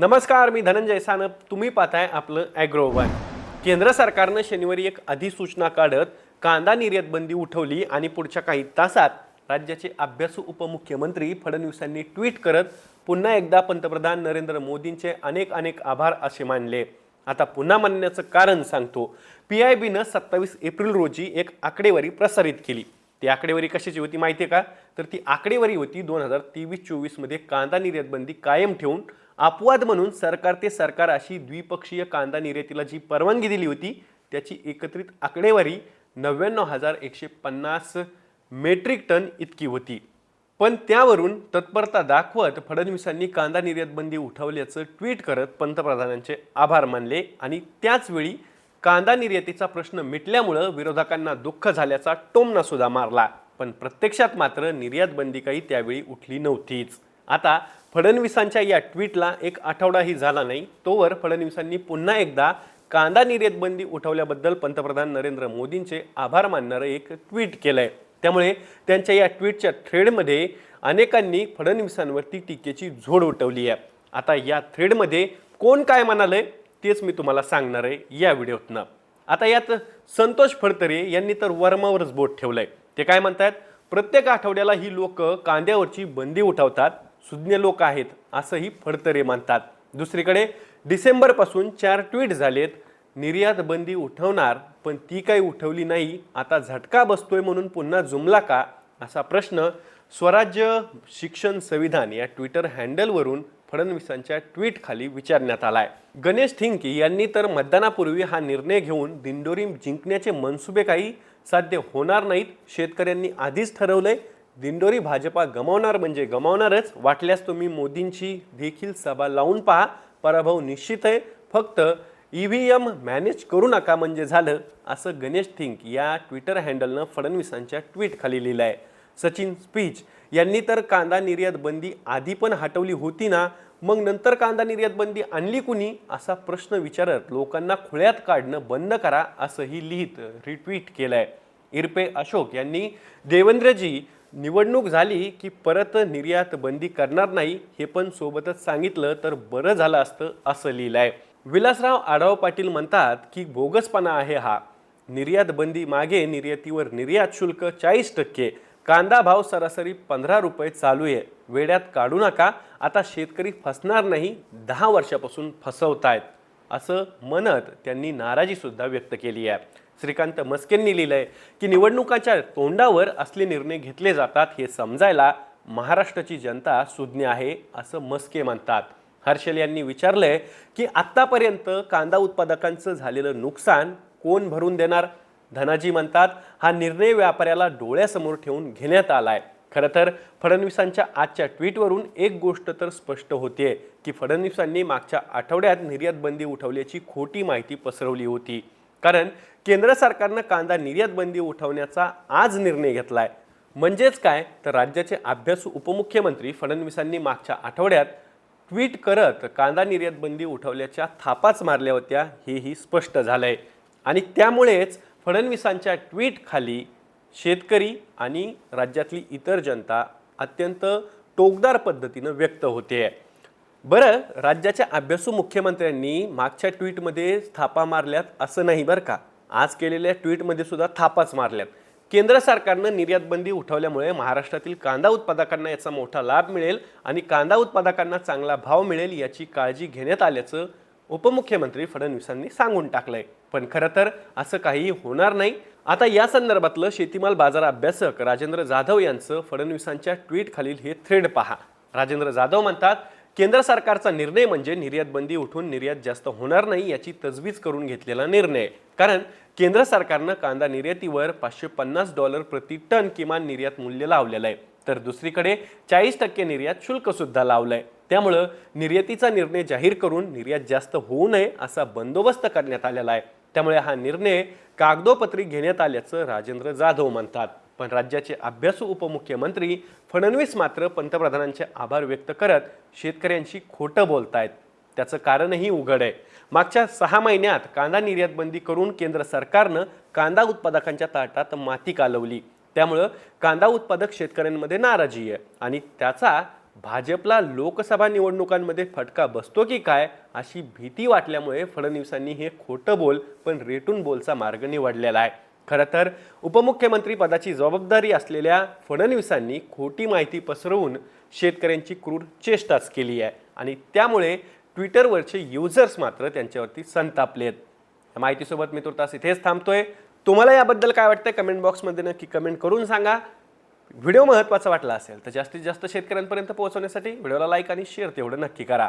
नमस्कार मी धनंजय सानप. तुम्ही पाहताय आपलं ॲग्रोवन केंद्र सरकारनं शनिवारी एक अधिसूचना काढत कांदा निर्यात बंदी उठवली आणि पुढच्या काही तासात राज्याचे अभ्यासू उपमुख्यमंत्री फडणवीसांनी ट्विट करत पुन्हा एकदा पंतप्रधान नरेंद्र मोदींचे अनेक अनेक आभार असे मानले. आता पुन्हा मानण्याचं कारण सांगतो. पी आय बीनं सत्तावीस एप्रिल रोजी एक आकडेवारी प्रसारित केली. ती आकडेवारी कशाची होती माहिती आहे का? तर ती आकडेवारी होती दोन हजार तेवीस चोवीसमध्ये कांदा निर्यात बंदी कायम ठेवून अपवाद म्हणून सरकार ते सरकार अशी द्विपक्षीय कांदा निर्यातीला जी परवानगी दिली होती त्याची एकत्रित आकडेवारी नव्याण्णव हजार एकशे पन्नास मेट्रिक टन इतकी होती. पण त्यावरून तत्परता दाखवत फडणवीसांनी कांदा निर्यात बंदी उठवल्याचं ट्विट करत पंतप्रधानांचे आभार मानले आणि त्याचवेळी कांदा निर्यातीचा प्रश्न मिटल्यामुळं विरोधकांना दुःख झाल्याचा टोमनासुद्धा मारला. पण प्रत्यक्षात मात्र निर्यात बंदी काही त्यावेळी उठली नव्हतीच. आता फडणवीसांच्या या ट्विटला एक आठवडाही झाला नाही. तोवर फडणवीसांनी पुन्हा एकदा कांदा निर्यात बंदी उठवल्याबद्दल पंतप्रधान नरेंद्र मोदींचे आभार मानणारं एक ट्विट केलं आहे त्यामुळे त्यांच्या या ट्विटच्या थ्रेडमध्ये अनेकांनी फडणवीसांवरती टीकेची झोड उठवली आहे. आता या थ्रेडमध्ये कोण काय म्हणालंय तेच मी तुम्हाला सांगणार आहे या व्हिडिओतनं. आता यात संतोष फडतरे यांनी तर वर्मावरच बोट ठेवलं आहे ते काय म्हणतात प्रत्येक आठवड्याला ही लोक कांद्यावरची बंदी उठवतात सुज्ञ लोक आहेत असंही फडतरे मानतात दुसरीकडे डिसेंबरपासून चार ट्विट झालेत निर्यात बंदी उठवणार पण ती काही उठवली नाही आता झटका बसतोय म्हणून पुन्हा जुमला का? असा प्रश्न स्वराज्य शिक्षण संविधान या ट्विटर हँडलवरून फडणवीसांच्या ट्विटखाली विचारण्यात विचारण्यात आलाय. गणेश थिंकी यांनी तर मतदानापूर्वी हा निर्णय घेऊन दिंडोरी जिंकण्याचे मनसुबे काही साध्य होणार नाहीत शेतकऱ्यांनी आधीच ठरवलंय दिंडोरी भाजपा गमावणार म्हणजे गमावणारच. वाटल्यास तुम्ही मोदींची देखील सभा लावून पहा. पराभव निश्चित आहे. फक्त ई व्ही एम मॅनेज करू नका म्हणजे झालं असं गणेश थिंक या ट्विटर हँडलनं फडणवीसांच्या ट्विटखाली लिहिलं आहे सचिन स्पीच यांनी तर कांदा निर्यात बंदी आधी पण हटवली होती ना मग नंतर कांदा निर्यात बंदी आणली कुणी? असा प्रश्न विचारत लोकांना खुळ्यात काढणं बंद करा असंही लिहित रिट्विट आहे इरपे अशोक यांनी देवेंद्रजी निवडणूक झाली की परत निर्यात बंदी करणार नाही हे पण सोबतच सांगितलं तर बरं झालं असतं असं लिहिलंय. विलासराव आढाव पाटील म्हणतात की बोगसपणा आहे हा. निर्यात बंदी मागे निर्यातीवर निर्यात शुल्क चाळीस टक्के कांदा भाव सरासरी पंधरा रुपये चालू आहे. वेड्यात काढू नका आता शेतकरी फसणार नाही दहा वर्षापासून फसवतायत. असं म्हणत त्यांनी नाराजीसुद्धा व्यक्त केली आहे. श्रीकांत मस्केंनी लिहिलं आहे की निवडणुकाच्या तोंडावर असले निर्णय घेतले जातात हे समजायला महाराष्ट्राची जनता सुज्ञ आहे असं मस्के म्हणतात. हर्षल यांनी विचारलंय की आत्तापर्यंत कांदा उत्पादकांचं झालेलं नुकसान कोण भरून देणार? धनाजी म्हणतात हा निर्णय व्यापाऱ्याला डोळ्यासमोर ठेवून घेण्यात आला आहे खरं तर फडणवीसांच्या आजच्या ट्विटवरून एक गोष्ट तर स्पष्ट होतीये की फडणवीसांनी मागच्या आठवड्यात निर्यात बंदी उठवल्याची खोटी माहिती पसरवली होती. कारण केंद्र सरकारनं कांदा निर्यात बंदी उठवण्याचा आज निर्णय घेतलाय. म्हणजेच काय? तर राज्याचे अभ्यासू उपमुख्यमंत्री फडणवीसांनी मागच्या आठवड्यात ट्विट करत कांदा निर्यात बंदी उठवल्याच्या थापाच मारल्या होत्या हेही स्पष्ट झालंय. आणि त्यामुळेच फडणवीसांच्या ट्विटखाली शेतकरी आणि राज्यातली इतर जनता अत्यंत टोकदार पद्धतीनं व्यक्त होते. आहे बरं राज्याच्या अभ्यासू मुख्यमंत्र्यांनी मागच्या ट्विटमध्ये थापा मारल्यात असं नाही बरं का? आज केलेल्या ट्विटमध्ये सुद्धा थापाच मारल्यात. केंद्र सरकारनं निर्यात बंदी उठवल्यामुळे महाराष्ट्रातील कांदा उत्पादकांना याचा मोठा लाभ मिळेल आणि कांदा उत्पादकांना चांगला भाव मिळेल याची काळजी घेण्यात आल्याचं उपमुख्यमंत्री फडणवीसांनी सांगून टाकलंय. पण खरं तर असं काही होणार नाही. आता या संदर्भातलं शेतीमाल बाजार अभ्यासक राजेंद्र जाधव यांचं फडणवीसांच्या ट्विट खालील हे थ्रेड पहा. राजेंद्र जाधव म्हणतात केंद्र सरकारचा निर्णय म्हणजे निर्यात बंदी उठून निर्यात जास्त होणार नाही याची तजवीज करून घेतलेला निर्णय. कारण केंद्र सरकारनं कांदा निर्यातीवर पाचशे पन्नास डॉलर प्रति टन किमान निर्यात मूल्य लावलेलं आहे. तर दुसरीकडे चाळीस टक्के निर्यात शुल्क सुद्धा लावलंय. त्यामुळं निर्यातीचा निर्णय जाहीर करून निर्यात जास्त होऊ नये असा बंदोबस्त करण्यात आलेला आहे. त्यामुळे हा निर्णय कागदोपत्री घेण्यात आल्याचं राजेंद्र जाधव म्हणतात. पण राज्याचे अभ्यासू उपमुख्यमंत्री फडणवीस मात्र पंतप्रधानांचे आभार व्यक्त करत शेतकऱ्यांशी खोटं बोलतायत. त्याचं कारणही उघड आहे. मागच्या सहा महिन्यात कांदा निर्यात बंदी करून केंद्र सरकारनं कांदा उत्पादकांच्या ताटात माती कालवली. त्यामुळं कांदा उत्पादक शेतकऱ्यांमध्ये नाराजी आहे आणि त्याचा भाजपला लोकसभा निवडणुकांमध्ये फटका बसतो की काय अशी भीती वाटल्यामुळे फडणवीसांनी हे खोटं बोल पण रेटून बोलचा मार्ग निवडलेला आहे. खरं तर उपमुख्यमंत्री पदाची जबाबदारी असलेल्या फडणवीसांनी खोटी माहिती पसरवून शेतकऱ्यांची क्रूर चेष्टाच केली आहे आणि त्यामुळे ट्विटरवरचे युजर्स मात्र त्यांच्यावरती संतापलेत. या माहितीसोबत मी तुर्तास इथेच थांबतोय. तुम्हाला याबद्दल काय वाटतं कमेंट बॉक्समध्ये नक्की कमेंट करून सांगा. व्हिडिओ महत्त्वाचा वाटला असेल तर जास्तीत जास्त शेतकऱ्यांपर्यंत पोहोचवण्यासाठी व्हिडिओला लाईक आणि शेअर तेवढं नक्की करा.